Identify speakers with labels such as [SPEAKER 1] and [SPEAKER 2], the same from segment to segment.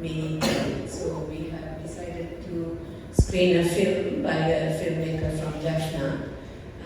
[SPEAKER 1] May. So we have decided to screen a film by a filmmaker from Jaffna.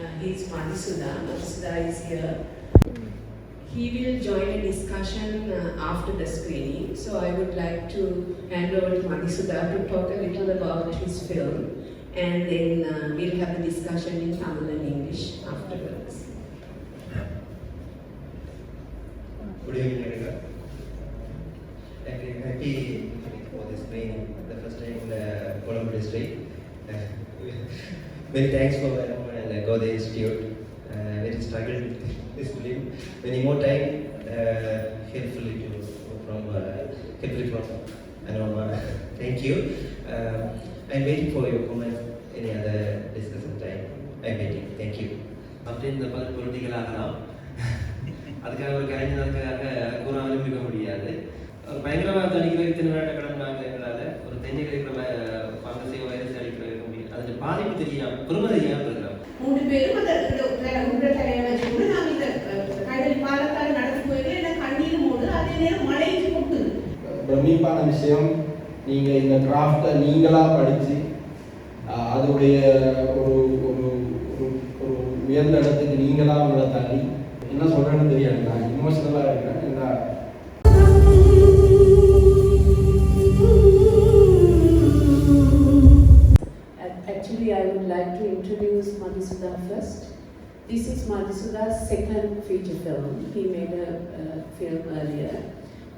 [SPEAKER 1] Uh, he's Madhusudha. Madhusudha is here. He will join a discussion uh, after the screening. So I would like to hand over to Madhusudha to talk a little about his film. And then uh, we'll have a discussion in Tamil and English afterwards.
[SPEAKER 2] Good evening, everyone Thank you. Happy for this training, the first time in the Colombo district. Uh, Many thanks for Madam and uh, Gode Institute. Uh, very struggled with this film. Many more time uh, helpfully to from uh, helpfully from Anoma. Thank you. Um, I'm waiting for your comments. Any other discussion time? I'm waiting. Thank you.
[SPEAKER 3] அப்படின்னு இந்த பதில் political ஆகலாம் அதுக்காக ஒரு கலைஞர்களுக்காக கூறாமலும் இருக்க முடியாது ஒரு பயங்கரவாத அடிக்கிற இத்தனை நாட்டை கடன் வாங்குறதுனால ஒரு தென்னை கிடைக்கிற பங்கசை வைரஸ் அடிக்கிற இருக்க முடியும் அதோட பாதிப்பு தெரியாம பெருமை தெரியாம இருக்கிறோம்
[SPEAKER 4] மூணு பேரும் அந்த உள்ள தலையை வச்சுக்கொண்டு நாம் இந்த அஹ், கடல் பாலத்தால் நடந்து போயிட்டு எனக்கு கண்ணீர் மூடு அதே நேரம் மழைக்கு கொட்டுது
[SPEAKER 5] பிரமிப்பான விஷயம் நீங்கள் இந்த கிராஃப்டை நீங்களாக படித்து அதோடைய ஒரு ஒரு ஒரு ஒரு உயர்ந்த இடத்துக்கு நீங்களாக உங்களை தள்ளி என்ன சொல்கிறேன்னு தெரியாது. நான் இமோஷனலாக இருக்கேன்.
[SPEAKER 1] Madhusudha first. This is Madhusudha's second feature film. He made a uh, film earlier,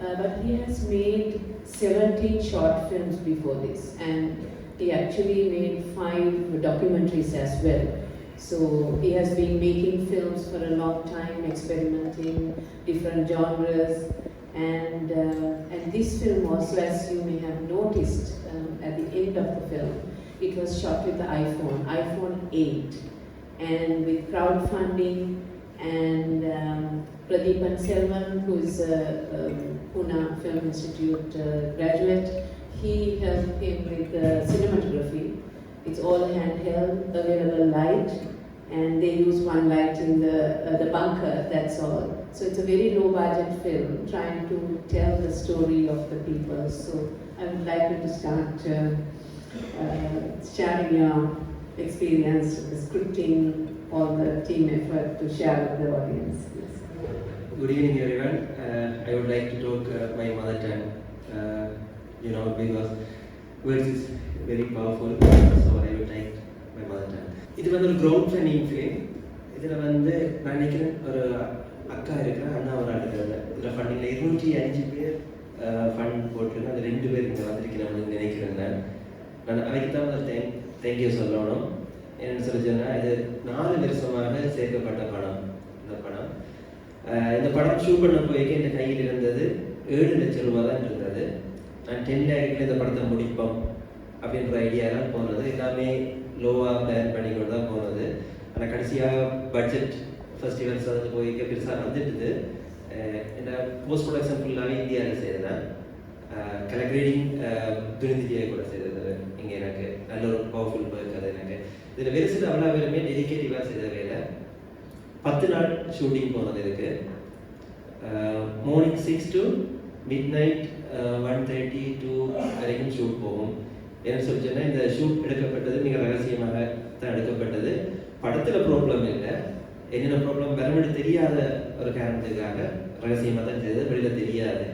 [SPEAKER 1] uh, but he has made 17 short films before this, and he actually made five documentaries as well. So he has been making films for a long time, experimenting different genres, and uh, and this film also, as you may have noticed um, at the end of the film, it was shot with the iPhone, iPhone 8, and with crowdfunding. And um, Pradeepan Selvan, who is a um, Pune Film Institute uh, graduate, he helped him with the cinematography. It's all handheld, available light, and they use one light in the uh, the bunker. That's all. So it's a very low budget film, trying to tell the story of the people. So I would like you to start uh, sharing your experience, scripting, all the team effort to share with the audience. Yes.
[SPEAKER 3] Good evening, everyone. Uh, I would like to talk uh, my mother tongue. Uh, you know, because words is very powerful, so I would like my mother tongue. இது வந்து ஒரு ground running fame இதில் வந்து நான் நினைக்கிறேன் ஒரு அக்கா இருக்கிற அண்ணா ஒரு ஆள் இருக்காங்க இதில் ஃபண்டிங்கில் இருநூற்றி அஞ்சு பேர் ஃபண்ட் போட்டிருக்கேன் அது ரெண்டு பேர் இங்கே வந்திருக்கிறேன் நினைக்கிறேன் நான் நான் அதுக்கு தான் ஒரு தேங்க் தேங்க்யூ சொல்லணும். என்னென்னு சொல்லி சொன்னால் இது நாலு வருஷமாக சேர்க்கப்பட்ட படம். இந்த படம். இந்த படம் ஷூ பண்ண போய்க்கு என் கையில் இருந்தது. ஏழு லட்சம் ரூபாய் தான் இருந்தது. நான் டென் லேக்கில் இந்த படத்தை முடிப்போம் அப்படின்ற ஐடியாலாம் போனது. எல்லாமே லோவாக பிளான் பண்ணிக்கொண்டு தான் போனது. ஆனால் கடைசியாக பட்ஜெட் ஃபெஸ்டிவல்ஸ் வந்து போய்க்க பெருசாக வந்துட்டுது. ஏன்னா போஸ்ட் ப்ரொடக்ஷன் ஃபுல்லாகவே இந்தியாவில் செய்தேன் கலர் கிரேடிங் கூட செய்தது இங்கே எனக்கு. நல்ல ஒரு பவர்ஃபுல் ஒர்க் அது எனக்கு. இதில் வெறு சில அவ்வளோ பேருமே டெடிக்கேட்டிவாக செய்த வேலை. பத்து நாள் ஷூட்டிங் போனது இதுக்கு. Morning six to midnight one thirty two வரைக்கும் ஷூட் போகும். என்ன சொல்லி சொன்னால் இந்த ஷூட் எடுக்கப்பட்டது மிக ரகசியமாக தான் எடுக்கப்பட்டது. படத்தில் ப்ராப்ளம் இல்லை. என்னென்ன ப்ராப்ளம் வரமெடு தெரியாத ஒரு காரணத்துக்காக ரகசியமாக தான் செய்தது. வெளியில் தெரியாது.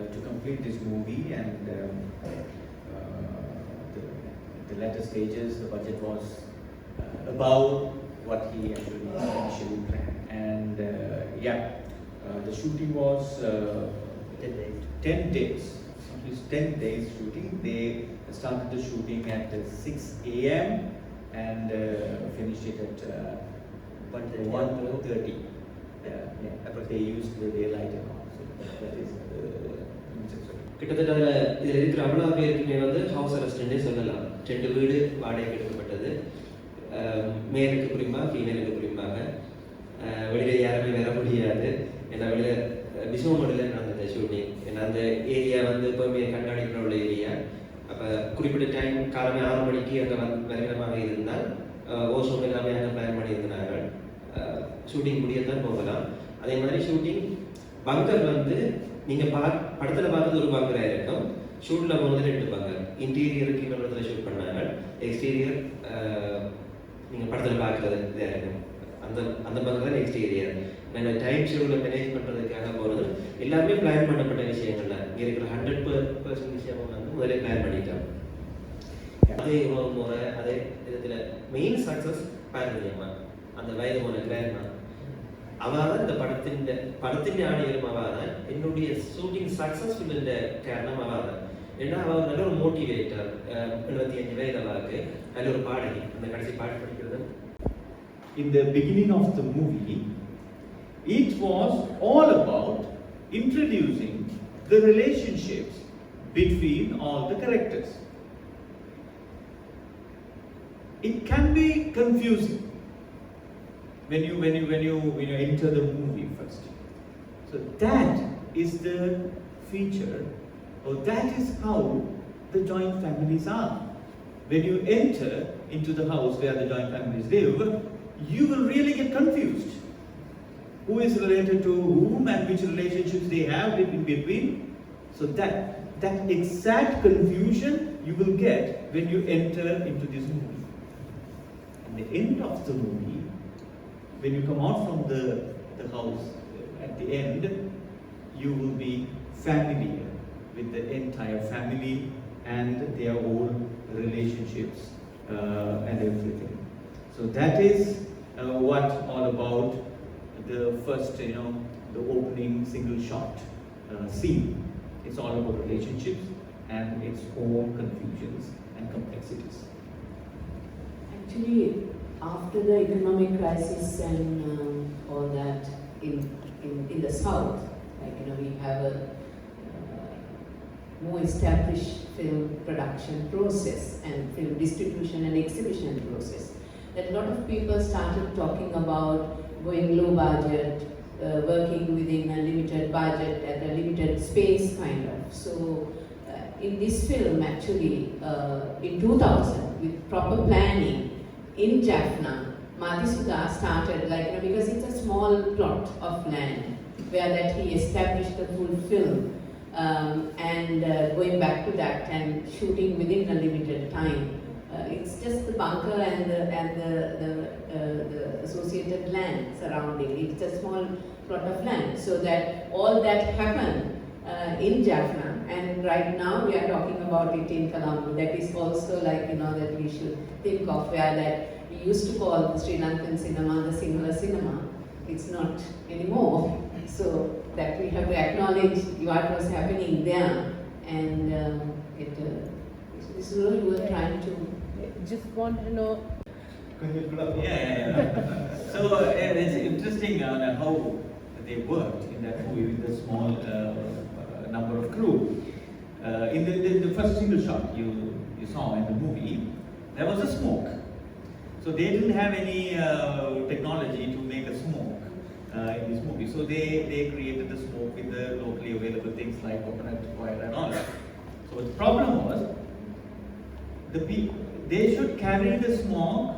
[SPEAKER 6] To complete this movie and um, uh, the, the latter stages the budget was uh, above what he actually initially planned and uh, yeah uh, the shooting was uh,
[SPEAKER 2] 10 days.
[SPEAKER 6] 10 days it was 10 days shooting they started the shooting at uh, 6 a.m and uh, finished it at uh,
[SPEAKER 2] 1:30.
[SPEAKER 6] 1.30 yeah, yeah. but they used the daylight and all so that, that is uh,
[SPEAKER 3] கிட்டத்தட்ட அதில் இதில் இருக்கிற அவ்வளோ பேருக்குமே வந்து house அரெஸ்ட்னே சொல்லலாம். ரெண்டு வீடு வாடகைக்கு எடுக்கப்பட்டது. மேலுக்கு குறிப்பாக ஃபீமேலுக்கு குறிப்பாக வெளியில் யாருமே வர முடியாது. ஏன்னா வெளியில பிஸ்வமோடில் நடந்தது ஷூட்டிங் ஏன்னா அந்த ஏரியா வந்து எப்போவுமே கண்காணிப்பில் உள்ள ஏரியா அப்போ குறிப்பிட்ட டைம் காலமே ஆறு மணிக்கு அங்கே வந்து வருகிறமாக இருந்தால் ஓஷோம் எல்லாமே அங்கே பிளான் பண்ணியிருந்தாங்க ஷூட்டிங் முடியத்தான் போகலாம். அதே மாதிரி ஷூட்டிங் பங்கர் வந்து நீங்கள் பார்க்க படத்தில் பார்த்தது ஒரு பங்கராக இருக்கும் ஷூட்டில் ரெண்டு பார்க்க இன்டீரியருக்கு இன்னொரு இடத்துல ஷூட் பண்ணாங்க. எக்ஸ்டீரியர் நீங்கள் படத்தில் பார்க்குறது இதாக இருக்கும். அந்த அந்த பக்கம் தான் எக்ஸ்டீரியர் நாங்கள் டைம் ஷெடியூலை மேனேஜ் பண்ணுறதுக்காக போகிறது எல்லாமே பிளான் பண்ணப்பட்ட விஷயங்கள்ல. இங்கே இருக்கிற ஹண்ட்ரட் பர்சன்ட் விஷயம் வந்து முதலே பிளான் பண்ணிட்டோம். அதே உணவு முறை அதே விதத்தில் மெயின் சக்ஸஸ் பாரதியம்மா அந்த வயது போன கிராண்ட்மா അവരാണ് இந்த പടത്തിന്റെ പടത്തിന്റെ ആണികളും അവരാണ് என்னுடைய ஷூட்டிங் சக்சஸ்ஃபுல்ன்ற காரணம் அவரான ஏன்னா அவர் நல்ல ஒரு மோட்டிவேட்டர் எழுபத்தி அஞ்சு வயது அளவுக்கு நல்ல ஒரு பாடகி அந்த கடைசி பாட்டு படிக்கிறது
[SPEAKER 6] in the beginning of the movie it was all about introducing the relationships between all the characters it can be confusing when you when you when you when you enter the movie first. So that is the feature, or that is how the joint families are. When you enter into the house where the joint families live, you will really get confused. Who is related to whom and which relationships they have in between. So that that exact confusion you will get when you enter into this movie. At the end of the movie, when you come out from the, the house uh, at the end, you will be familiar with the entire family and their own relationships uh, and everything. So that is uh, what all about the first, you know, the opening single shot uh, scene. It's all about relationships and its own confusions and complexities.
[SPEAKER 1] Actually, after the economic crisis and um, all that in, in, in the south, like you know, we have a uh, more established film production process and film distribution and exhibition process. That a lot of people started talking about going low budget, uh, working within a limited budget at a limited space, kind of. So, uh, in this film, actually, uh, in 2000, with proper planning in Jaffna, Madhisuda started like you know because it's a small plot of land where that he established the full film um, and uh, going back to that and shooting within a limited time. Uh, it's just the bunker and the and the the, uh, the associated land surrounding. It's a small plot of land, so that all that happened uh, in Jaffna, and right now we are talking about it in Colombo. That is also like you know that we should think of where that we used to call the Sri Lankan cinema the Sinhala cinema. It's not anymore. So that we have to acknowledge what was happening there, and um, it. Uh, so this is what we were trying to.
[SPEAKER 7] Just want to know
[SPEAKER 6] Yeah, yeah, yeah. so uh, it's interesting uh, how they worked in that movie with the small uh, number of crew. Uh, in the, the, the first single shot you, you saw in the movie, there was a smoke. So they didn't have any uh, technology to make a smoke uh, in this movie. So they, they created the smoke with the locally available things like coconut oil and all that. So the problem was the people they should carry the smoke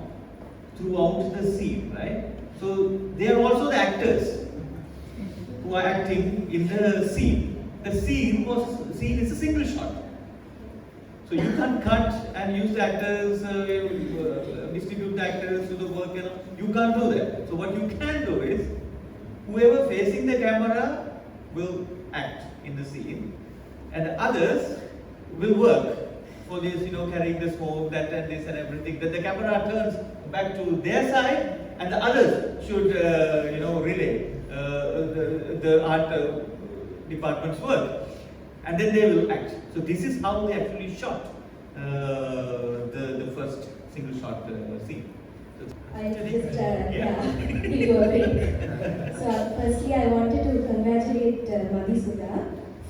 [SPEAKER 6] throughout the scene, right? So they are also the actors who are acting in the scene. The scene was scene is a single shot. So you can't cut and use the actors, uh, uh, distribute the actors to the work, you know. You can't do that. So what you can do is, whoever facing the camera will act in the scene, and the others will work for this, you know, carrying the smoke, that and this and everything. Then the camera turns back to their side, and the others should, uh, you know, relay uh, the, the art uh, department's work, and then they will act. So this is how they actually shot uh, the the first single shot uh, scene. So-
[SPEAKER 8] I just, uh,
[SPEAKER 6] Yeah.
[SPEAKER 8] yeah. So firstly, I wanted to congratulate uh, Madhusudha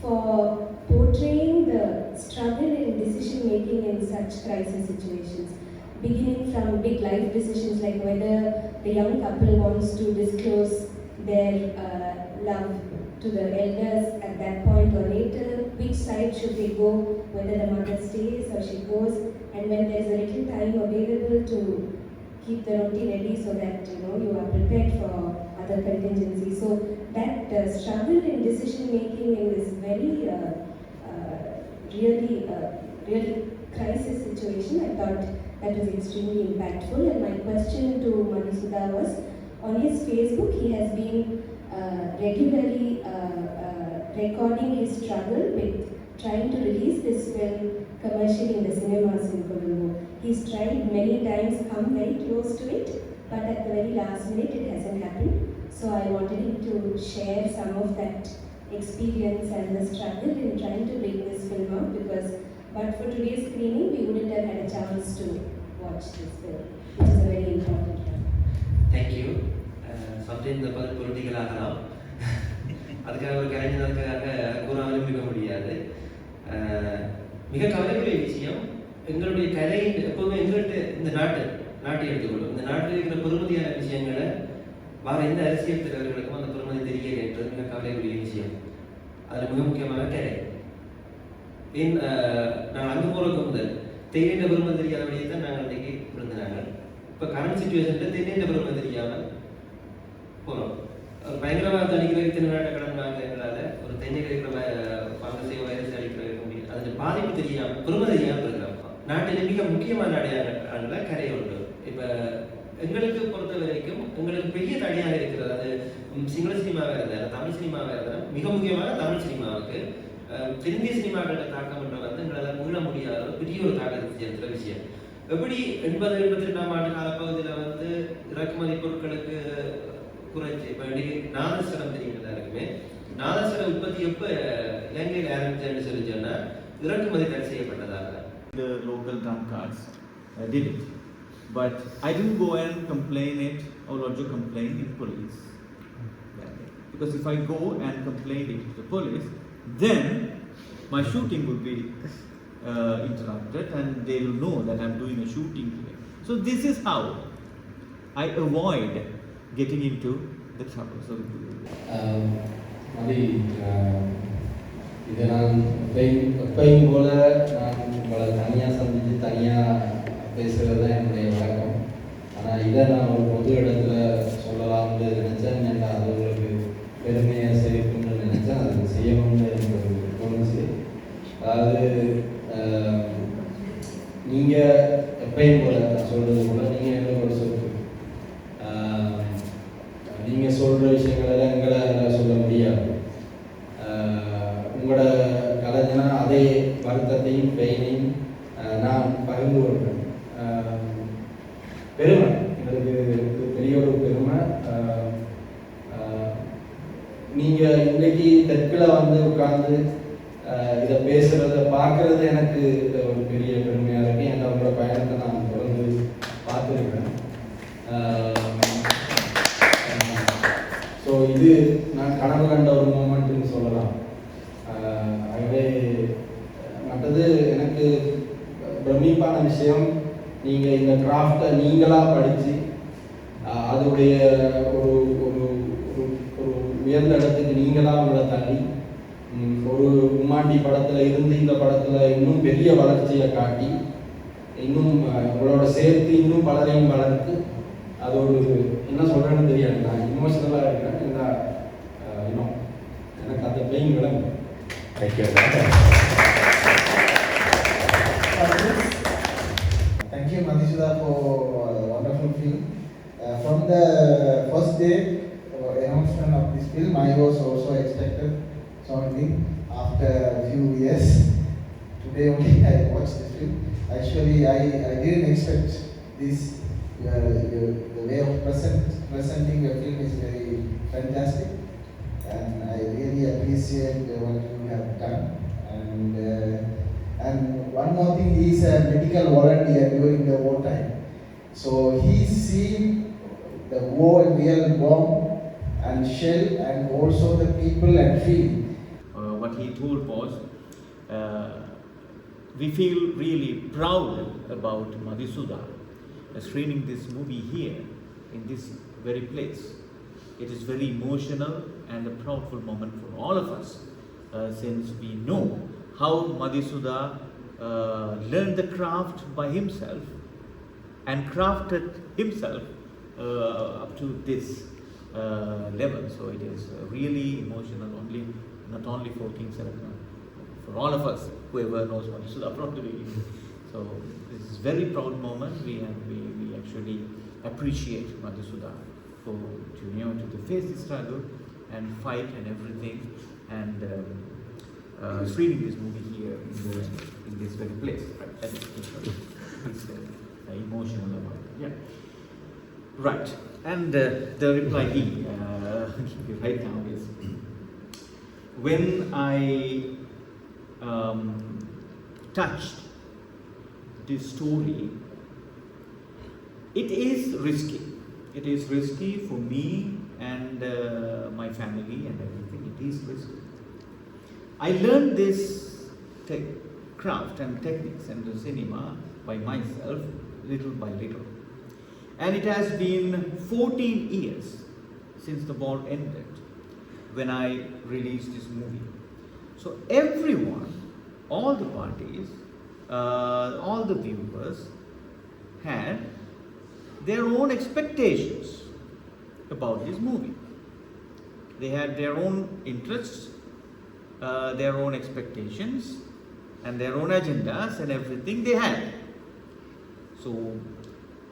[SPEAKER 8] for portraying the struggle in decision making in such crisis situations. Beginning from big life decisions like whether the young couple wants to disclose their uh, love to the elders at that point or later, which side should they go, whether the mother stays or she goes, and when there's a little time available to keep the roti ready so that you know you are prepared for other contingencies. So that uh, struggle in decision making in this very uh, uh, really, uh, really crisis situation. I thought that was extremely impactful. And my question to Madhusudha was, on his Facebook, he has been uh, regularly uh, uh, recording his struggle with trying to release this film commercially in the cinemas in Colombo. He's tried many times, come very close to it, but at the very last minute it hasn't happened. So I wanted him to share some of that experience and the struggle in trying to bring this film out because but for today's screening we wouldn't have had a chance to watch this film, which is a very important one.
[SPEAKER 3] Thank you. Sometime இந்த பதில் political ஆகலாம் அதுக்காக ஒரு கலைஞர் அதுக்காக கூறாமலும் இருக்க முடியாது. மிக கவலைக்குரிய விஷயம் எங்களுடைய கலை எப்பவுமே எங்கள்கிட்ட இந்த நாட்டு நாட்டை எடுத்துக்கொள்ளும். இந்த நாட்டில் இருக்கிற பெருமதியான விஷயங்களை வேற எந்த அரசியல் தலைவர்களுக்கும் அந்த பெருமதி தெரியல என்றது மிக கவலைக்குரிய விஷயம். அதில் மிக முக்கியமான கலை. ஏன் நாங்கள் அங்கே போகிறதுக்கு முதல் தேயிலை பெருமை தெரியாத வழியை தான் நாங்கள் அன்றைக்கு இருந்தாங்க இப்போ கரண்ட் சுச்சுவேஷனில் தேயிலை பெருமை தெரியாமல் போகிறோம் பயங்கரமாக தணிக்கிற இத்தனை கடன் வாங்குறதுனால ஒரு தென்னையில் இருக்கிற பங்கசை வைரஸ் அடிக்கிற முடியும் அதில் பாதிப்பு தெரியாமல் பெருமை தெரியாமல் இருக்கிறோம் நாட்டில் மிக முக்கியமான நாடாக கரை உண்டு இப்போ எங்களுக்கு பொறுத்த வரைக்கும் எங்களுக்கு பெரிய தடையாக இருக்கிறது. அது சிங்கள சினிமாவாக இருந்தாலும் தமிழ் சினிமாவாக இருந்தாலும் மிக முக்கியமாக தமிழ் சினிமாவுக்கு அஹ், தென்னிந்திய சினிமாக்களோட தாக்கம் என்ற வந்து எங்களால் மூட முடியாத ஒரு பெரிய ஒரு தாக்கத்தை செலுத்துகிற விஷயம். எப்படி எண்பது எண்பத்தி ரெண்டாம் ஆண்டு காலப்பகுதியில் வந்து இறக்குமதி பொருட்களுக்கு குறைச்சி இப்போ நாதஸ்வரம் தெரியுங்களா இருக்குமே நாதஸ்வர உற்பத்தி எப்போ இலங்கையில் ஆரம்பிச்சேன்னு சொல்லி சொன்னா இறக்குமதி தடை செய்யப்பட்டதாக
[SPEAKER 6] The local drum cards uh, did it. But I didn't go and complain it or lodge a complaint in police. Because if I go and complain it to the police, then my shooting will be uh, interrupted and they will know that I'm doing a shooting here. So this is how I avoid getting into the trouble. So
[SPEAKER 5] ஆஹ் இதை நான் எப்பயும் எப்பயும் போல் நான் உங்களை தனியாக சந்தித்து தனியாக பேசுகிறது தான் என்னுடைய வழக்கம். ஆனால் இதை நான் ஒரு பொது இடத்துல சொல்லலாம்னு நினச்சேன் ஏன்னா அது உங்களுக்கு பெருமையை சேர்க்கும்னு நினச்சேன். அது செய்யணும்னு எனக்கு ஒரு தோணுச்சு அதாவது நீங்கள் எப்பயும் போல் நான் சொல்கிறது போல நீங்கள் என்ன ஒரு நீங்கள் சொல்கிற விஷயங்களெல்லாம் எங்களால் சொல்ல முடியாது. உங்களோட கலைஞனா அதே வருத்தத்தையும் பெயினையும் நான் பகிர்ந்து கொள்கிறேன். பெருமை. எங்களுக்கு பெரிய ஒரு பெருமை. நீங்கள் இன்றைக்கு தெற்கில் வந்து உட்கார்ந்து ஆஹ் இதை பேசுறத பார்க்கறது எனக்கு ஒரு பெரிய பெருமையா இருக்கு ஏன்னா உங்களோட பயணத்தை நான் தொடர்ந்து பார்த்துருக்கேன் ஸோ இது நான் கனவு கண்ட ஒரு மூமெண்ட்னு சொல்லலாம் ஆஹ் ஆகவே மற்றது எனக்கு பிரமிப்பான விஷயம் நீங்கள் இந்த கிராஃப்டை நீங்களாக படித்து அதோடைய ஒரு ஒரு ஒரு உயர்ந்த இடத்துக்கு நீங்களாக உங்களை தள்ளி ஒரு உம்மாண்டி படத்தில் இருந்து இந்த படத்தில் இன்னும் பெரிய வளர்ச்சியை காட்டி இன்னும் உங்களோட சேர்த்து இன்னும் பலரையும் வளர்த்து அது ஒரு என்ன சொல்றேன்னு தெரியாது. நான் இமோஷனலாக இருக்கேன். இல்லை இன்னும் எனக்கு அந்த பெயின் விளங்கும்.
[SPEAKER 9] Thank From the first day uh, announcement of this film, I was also expected something after a few years. Today only I watched this film. Actually, I, I didn't expect this. Uh, the, the way of present, presenting the film is very fantastic, and I really appreciate what you have done. And uh, and one more thing, he is a medical volunteer during the wartime. So he's seen the war, real bomb and shell, and also the people and feel.
[SPEAKER 6] uh, what he told was, uh, we feel really proud about Madhusudha uh, screening this movie here in this very place. It is very emotional and a proudful moment for all of us uh, since we know how Madhusudha uh, learned the craft by himself and crafted himself up to this uh, level. So it is uh, really emotional, only not only for King Saratna, for all of us, whoever knows Madhusudha from the beginning. So this is very proud moment. We and we, we actually appreciate Madhusudha for to you know to face the struggle and fight and everything and um, uh, screening this movie here in, the, in this very place. Right? That is uh, emotional about it. Yeah. Right. And uh, the reply he uh, right now is when I um, touched this story, it is risky. It is risky for me and uh, my family and everything. It is risky. I learned this craft and techniques and the cinema by myself, little by little. And it has been 14 years since the war ended when I released this movie. So, everyone, all the parties, uh, all the viewers had their own expectations about this movie. They had their own interests, uh, their own expectations, and their own agendas, and everything they had. So,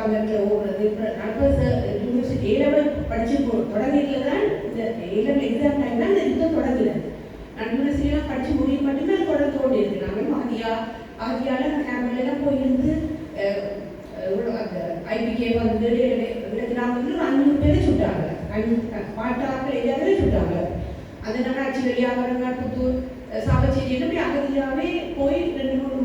[SPEAKER 4] பங்கத்தில் ஓடுறது university ஏ level படிச்சு போ- தான் இந்த ஏ level exam time தான் இந்த யுத்தம் தொடங்கினது நான் யூனிவர்சிட்டிலாம் படிச்சு முடியும் மட்டுமே அது தொடர்ந்து ஓடி இருக்கு நாங்கள் ஆதியா ஆதியால நான் கேமரெல்லாம் போயிருந்து அந்த ஐபிகே வந்து கிராமத்தில் வந்து அஞ்சு பேரை சுட்டாங்க. பாட்டாக்கள் எல்லாருமே சுட்டாங்க. அதனால நகராட்சி வழியாக வரங்காட்டுத்தூர் சாவச்சேரி இப்படி அகதியாகவே போய் ரெண்டு மூணு